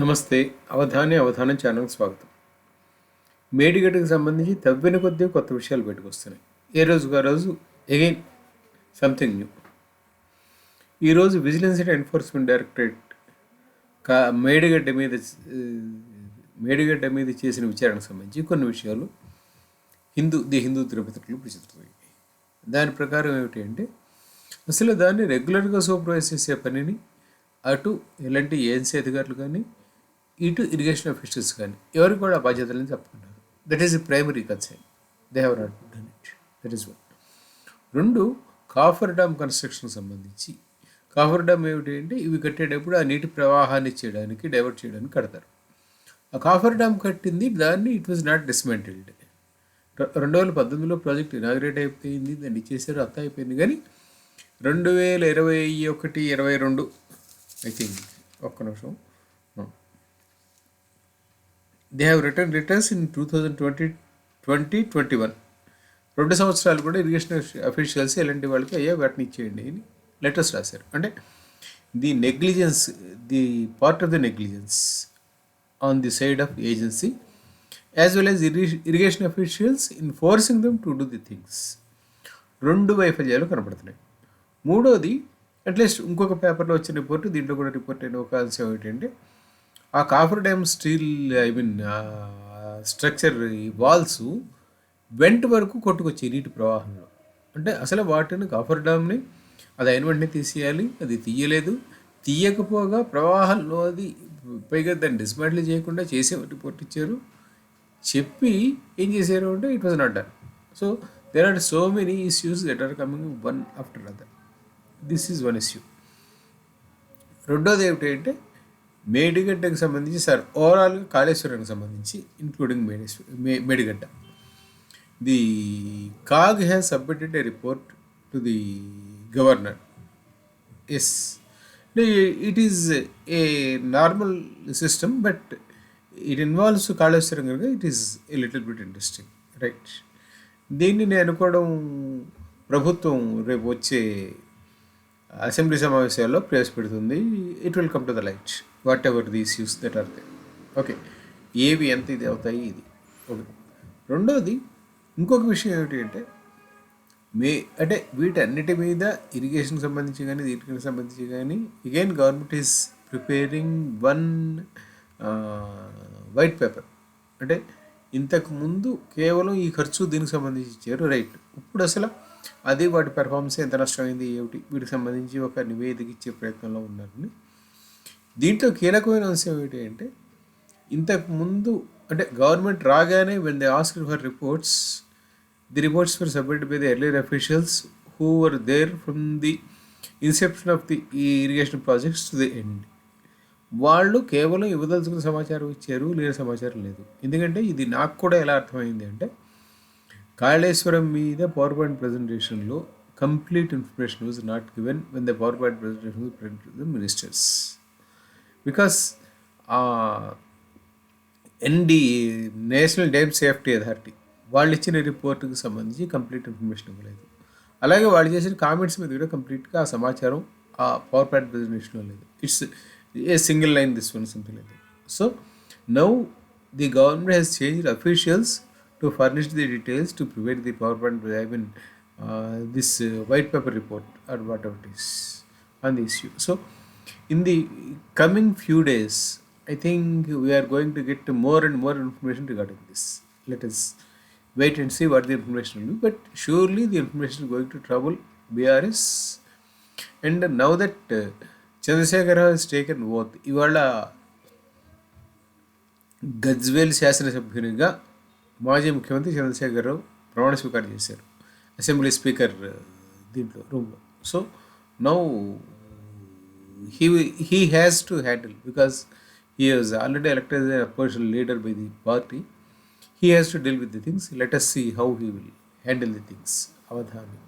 నమస్తే. అవధాని అవధానం ఛానల్కి స్వాగతం. మేడిగడ్డకు సంబంధించి తవ్విన కొద్దీ కొత్త విషయాలు పెట్టుకొస్తున్నాయి ఏ రోజుగా ఆ రోజు? అగైన్ సంథింగ్ న్యూ ఈరోజు విజిలెన్స్ అండ్ ఎన్ఫోర్స్మెంట్ డైరెక్టరేట్ కా మేడిగడ్డ మీద మేడిగడ్డ మీద చేసిన విచారణకు సంబంధించి కొన్ని విషయాలు హిందూ ది హిందూ తిరుపతిలో ప్రచురితమయ్యాయి. దాని ప్రకారం ఏమిటి అంటే అసలు దాన్ని రెగ్యులర్గా సూపర్వైజ్ చేసే పనిని అటు ఎలాంటి ఏఎన్సీ అధికారులు కానీ ఇటు ఇరిగేషన్ ఆఫీసర్స్ కానీ ఎవరికి కూడా బాధ్యతలని బాధ్యతలను that is the primary concern they have not done it that is one రెండు కాఫర్ డ్యామ్ కన్స్ట్రక్షన్ సంబంధించి కాఫర్ డ్యామ్ ఏమిటి అంటే ఇవి కట్టేటప్పుడు ఆ నీటి ప్రవాహాన్ని చేయడానికి డైవర్ట్ చేయడానికి కడతారు. ఆ కాఫర్ డ్యామ్ కట్టింది దాన్ని ఇట్ వాజ్ నాట్ డిస్మెంటిల్డ్ రెండు వేల పద్దెనిమిదిలో ప్రాజెక్ట్ ఇనాగ్రేట్ అయిపోయింది దాన్ని ఇచ్చేసారు అత్త అయిపోయింది. కానీ రెండు వేల ఇరవై ఒకటి ఇరవై రెండు ఐ థింక్ ఒక్క నిమిషం. They have return returns in two thousand twenty twenty twenty one రెండు సంవత్సరాలు కూడా ఇరిగేషన్ అఫీషియల్స్ ఎలాంటి వాళ్ళకి అయ్యా వాటిని ఇచ్చేయండి అని లెటర్స్ రాశారు. అంటే the negligence the part of the negligence on the side of agency as well as irrigation officials in forcing them to do the things రెండు వైఫల్యాలు కనపడుతున్నాయి మూడోది అట్లీస్ట్ ఇంకొక పేపర్లో వచ్చిన రిపోర్ట్ దీంట్లో కూడా రిపోర్ట్ అయిన ఒక అంశం ఏంటంటే ఆ coffer dam steel I mean structure ఈ వాల్స్ వెంట వరకు కొట్టుకొచ్చాయి నీటి ప్రవాహంలో. అంటే అసలు వాటిని కాఫర్ డ్యామ్ని అది అయిన వెంటనే తీసేయాలి అది తీయలేదు. తీయకపోగా ప్రవాహంలో అది పైగా దాన్ని డిస్మాంటిల్ చేయకుండా చేసే రిపోర్ట్ ఇచ్చారు చెప్పి ఏం చేశారు అంటే it was not done so there are so many issues that are coming one after other this is one issue రెండోది ఏమిటి అంటే మేడిగడ్డకు సంబంధించి సార్ ఓవరాల్గా కాళేశ్వరానికి సంబంధించి ఇంక్లూడింగ్ మేడేశ్వర మే Medigadda. The CAG has submitted a report to the governor yes it is a normal system but it involves Kaleshwaram కనుక it is a little bit interesting right దీన్ని నేను అనుకోవడం ప్రభుత్వం రేపు వచ్చే అసెంబ్లీ సమావేశాల్లో ప్రవేశపెడుతుంది. It will come to the light whatever these uses that are they okay ఏవి ఎంత ఇది అవుతాయి ఇది. ఒకటి రెండవది ఇంకొక విషయం ఏమిటి అంటే మే అంటే వీటన్నిటి మీద ఇరిగేషన్ సంబంధించి కానీ దీనికి సంబంధించి కానీ again government is preparing one white paper అంటే ఇంతకు ముందు కేవలం ఈ ఖర్చు దీనికి సంబంధించి ఇచ్చారు. రైట్ ఇప్పుడు అసలు అది వాటి పెర్ఫార్మెన్స్ ఎంత నష్టమైంది ఏమిటి? వీటికి సంబంధించి ఒక నివేదిక ఇచ్చే ప్రయత్నంలో ఉన్నారని దీంట్లో కీలకమైన అంశం ఏమిటి అంటే ఇంతకు ముందు అంటే గవర్నమెంట్ రాగానే when they ask for reports the reports for submit by the earlier officials who were there from the inception of the ఈ irrigation projects to the end వాళ్ళు కేవలం ఇవ్వదలుచుకున్న సమాచారం ఇచ్చారు లేని సమాచారం లేదు. ఎందుకంటే ఇది నాకు కూడా ఎలా అర్థమైంది అంటే కాళేశ్వరం మీద power point ప్రజెంటేషన్లో complete information was not given when the power point presentation was present to the ministers because ND national dam safety authority వాళ్ళు ఇచ్చిన రిపోర్ట్కి సంబంధించి కంప్లీట్ ఇన్ఫర్మేషన్ ఇవ్వలేదు. అలాగే వాళ్ళు చేసిన కామెంట్స్ మీద కూడా కంప్లీట్గా ఆ సమాచారం ఆ పవర్ పాయింట్ ప్రజెంటేషన్లో లేదు. It's a single line this one something లేదు so now the government has change officials to furnish the details to provide the power point I mean this white paper report or whatever it is on the issue so in the coming few days, I think we are going to get more and more information regarding this. Let us wait and see what the information will be. But surely the information is going to trouble BRS. And now that uh, Chandrasekhar has taken oath, ఇవాళ గజ్వేల్ శాసనసభ్యునిగా మాజీ ముఖ్యమంత్రి చంద్రశేఖర్ రావు ప్రమాణ స్వీకారం చేశారు assembly speaker దీంట్లో రూమ్లో so now he he has to handle because he was already elected opposition leader by the party he has to deal with the things let us see how he will handle the things Avadhanam